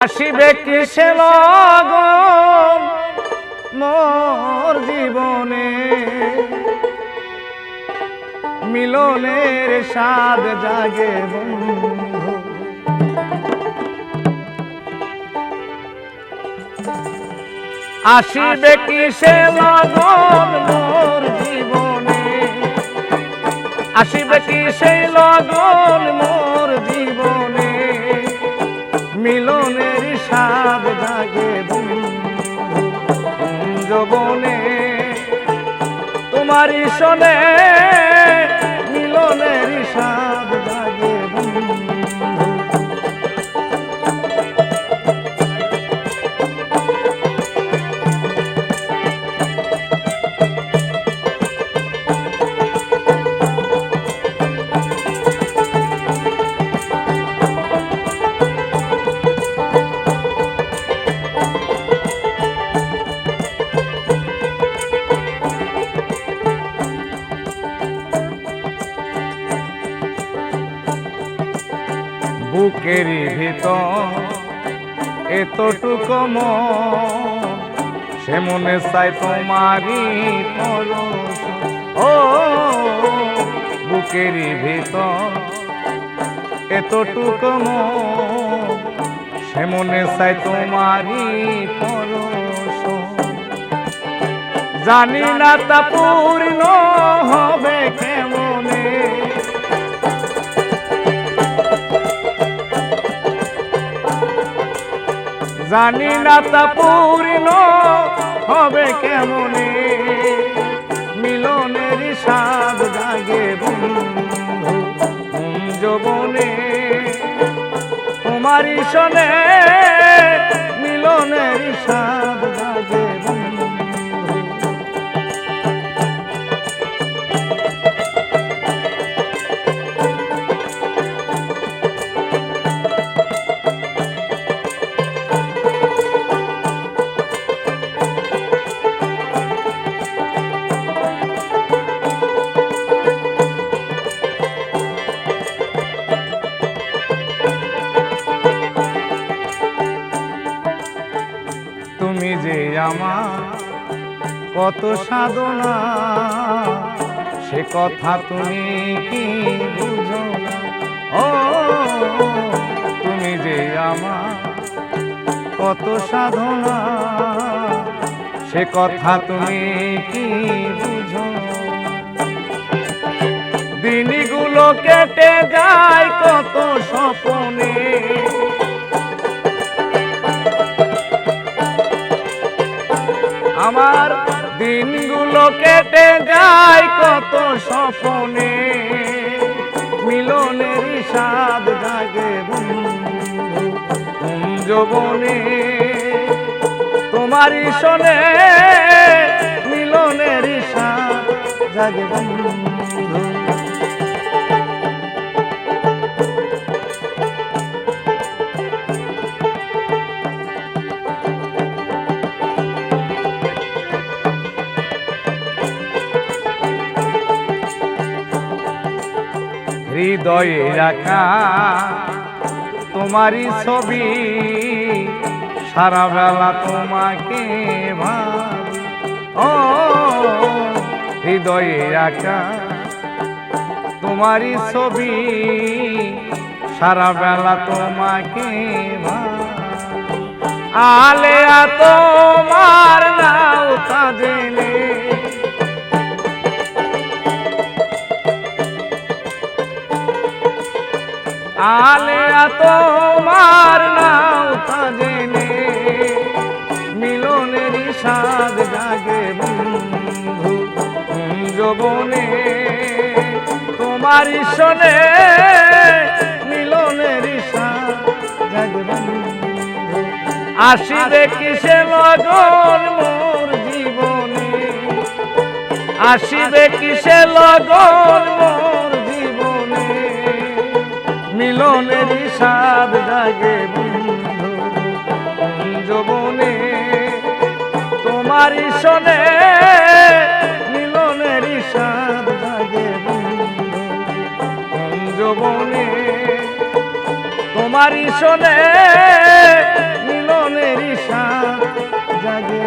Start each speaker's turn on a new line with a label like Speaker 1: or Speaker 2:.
Speaker 1: আসিবে কিসে লগন মোর জীবনে? মিলনের স্বাদ জাগে বন্ধু। আসিবে কিসে লগন মোর জীবনে? আসিবে কিসে লগন মোর মিলনের সাব জাগে যবনে তোমারই শোনে বুকেরই ভিতর। এতটুকু সে মনে চাই তোমারই পরশ। ও বুকেরই ভিতর। এতটুকু সে মনে চাই তোমারই পরশ। জানি না তা পূর্ণ হবে কেমনে। জানি না তা পূর্ণ হবে কেমন? মিলনের সাদ জাগে যবনে? তোমারই শোনে মিলনের স্বাদ আমার কত সাধনা, সে কথা তুমি কি বুঝো ও, তুমি যে আমার কত সাধনা, সে কথা তুমি কি বুঝো দিনগুলো কেটে যায় কত স্বপনে আমার দিনগুলো কেটে যায় কত স্বপনে। মিলনের স্বাদ জাগে যবনে। তোমার শোনে মিলনের স্বাদ জাগে বন্ধু। হৃদয়ে রাখা তোমারই ছবি। সারা বেলা তোমাকে ও, হৃদয়ে রাখা তোমারই ছবি। সারা বেলা তোমাকে ভাবি। আলেয়া, তোমার নাও তা আলেয়া তোমার নাও জেনে। মিলনের স্বাদ জাগে বন্ধু যবনে। তোমার শোনে মিলনের স্বাদ জাগে বন্ধু। আসিবে কিসে লগন মোর জীবনে? আসিবে কিসে লগন মোর মনের সাদ লাগে বন্ধু। যৌবনে তোমারই মিলনের সাদ জাগে বন্ধু। যৌবনে তোমারই মিলনের সাদ জাগে